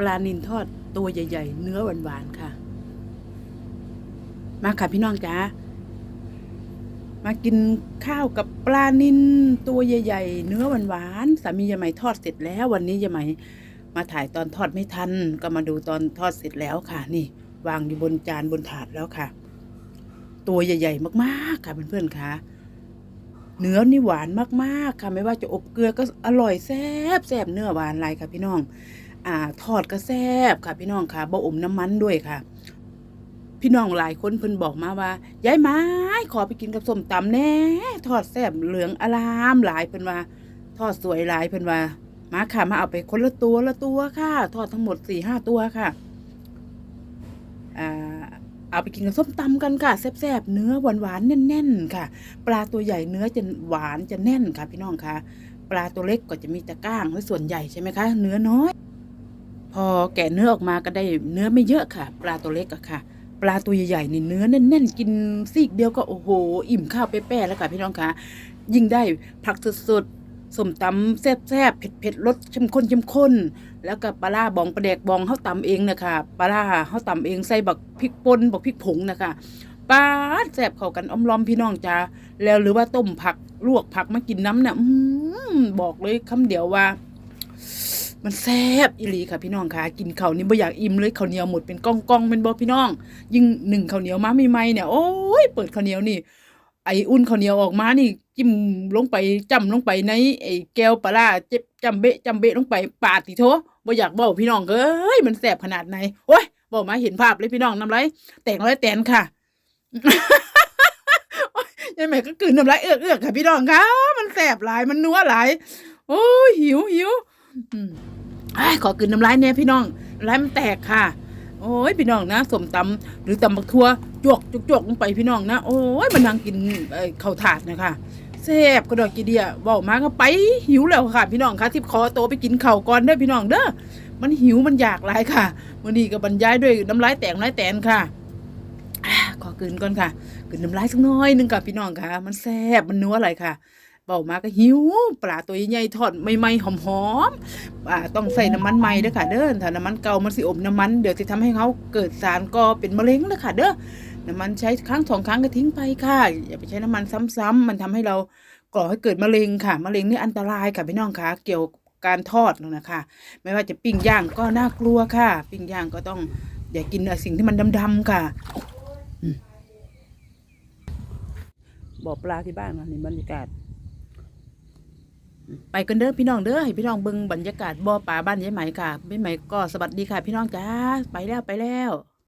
ปลานินทอดตัวใหญ่ ๆ เนื้อหวานๆค่ะ มาค่ะพี่น้องจ๋ามากินข้าวกับปลานินตัวใหญ่ ๆ เนื้อหวานๆสามียายไหมทอดเสร็จแล้ว วันนี้ยายไหมมาถ่ายตอนทอดไม่ทัน ก็มาดูตอนทอดเสร็จแล้วค่ะ นี่ วางอยู่บนจานบนถาดแล้วค่ะ ตัวใหญ่ ๆ มากๆค่ะเพื่อนๆค่ะเนื้อนี่หวานมากๆค่ะ ไม่ว่าจะอบเกลือก็อร่อยแซ่บแซ่บเนื้อหวานไรค่ะพี่น้อง อ่าทอดก็แซ่บค่ะ พี่น้องค่ะบ่อมน้ำมันด้วยค่ะ พี่น้องหลายคนเพิ่นบอกมาว่ายายไม้ขอไปกินกับส้มตำแน่ทอดแซ่บเหลืองอลามหลายเพิ่นว่า ทอดสวยหลายเพิ่นว่ามาค่ะมาเอาไปคนละตัวละตัวค่ะ ทอดทั้งหมดสี่ห้าตัวค่ะอ่าเอาไปกินกับส้มตำกันค่ะแซ่บๆเนื้อหวานๆแน่น ๆ ค่ะ ปลาตัวใหญ่เนื้อจะหวานจะแน่นค่ะ พี่น้องค่ะ ปลาตัวเล็กก็จะมีต่ก้างและส่วนใหญ่ใช่ไหมคะ เนื้อน้อย พอแกะเนื้อออกมาก็ได้เนื้อไม่เยอะค่ะ ปลาตัวเล็กอะค่ะ ปลาตัวใหญ่ๆในเนื้อแน่นๆกินซีกเดียวก็โอ้โห อิ่มข้าวเป๊ะๆแล้วค่ะพี่น้องค่ะยิ่งได้ผักสดๆสมตำแซ่บๆเผ็ดๆรสเข้มข้นเข้มข้น แล้วก็ปลาร้าบองปลาแดกบองเขาตำเองนะคะปลาร้าเขาตำเองใส่บักพริกป่นบักพริกผงนะคะปลาดแซ่บเข้ากันอมล้อมพี่น้องจ้าแล้วหรือว่าต้มผักลวกผักมากินน้ำเนี่ยบอกเลยคำเดียวว่า มันแซ่บอีหลีค่ะพี่น้องค่ะ กินข้าวนี่บ่อยากอิ่มเลยข้าวเหนียวหมดเป็นก้องเป็นบ่พี่น้อง ยิ่งหนึ่งข้าวเหนียวมาใหม่ๆเนี่ยโอ้ยเปิดข้าวเหนียวนี่ ไออุ่นข้าวเหนียวออกมานี่จิ้มลงไปจำลงไปในไอแก้วปลาเจ็บจำเบะจำเบะลงไปปาดติโถบ่อยากบอกพี่น้องเอ้ยมันแซ่บขนาดไหนโอ้ยบอกมาเห็นภาพเลยพี่น้องน้ำลายแตกร้อยแตนค่ะยยายแม่ก็กลืนน้ำลายเอือกเอือกค่ะพี่น้องค่ะมันแซ่บหลายมันนัวหลาย โอ้ยหิวหิว อืมอ้ขอกลืนน้ำลายเนี่ยพี่น้องน้ำลายมันแตกค่ะ โอ้ยพี่น้องนะสมตำหรือตำบักทั่วจวกจวกจวกลงไปพี่น้องนะโอ้ยมันนั่งกินเอ่อข้าวถาดนะคะแซ่บกระดอกกีเดียเว้ามาก็ไปหิวแล้วค่ะ พี่น้องค่ะทิพคอโตไปกินข้าวก่อนเด้อพี่น้องเด้อมันหิวมันอยากหลายค่ะวันนี้ก็บรรยายด้วยน้ำลายแตกน้ำลายแตนค่ะขอกลืนก่อนค่ะกลืนน้ำลายสักหน้อยหนึงค่ะพี่น้องค่ะ มันแซ่บมันนัวอะไรค่ะ เบามาก็หิวปลาตัวใหญ่ๆทอดใหม่ๆหอมๆอ่าต้องใส่น้ำมันใหม่เด้อค่ะเด้อถ้าน้ำมันเก่ามันสิอมน้ำมันเดี๋ยวจะทำให้เขาเกิดสารก่อเป็นมะเร็งเลยค่ะเด้อน้ำมันใช้ครั้งสองครั้งก็ทิ้งไปค่ะ อย่าไปใช้น้ำมันซ้ำๆมันทำให้เราก่อให้เกิดมะเร็งค่ะมะเร็งนี่อันตรายค่ะพี่น้องค่ะเกี่ยวกับการทอดนั่นะคะ ไม่ว่าจะปิ้งย่างก็น่ากลัวค่ะ ปิ้งย่างก็ต้องอย่ากินสิ่งที่มันดำๆค่ะบ่อปลาที่บ้านค่ะนี่บรรยากาศ ไปกันเด้อพี่น้องเด้อให้พี่น้องเบิ่งบรรยากาศบ่อป่าบ้านยายไหมค่ะยายไหมก็สวัสดีค่ะ พี่น้องจ้าไปแล้วไปแล้ว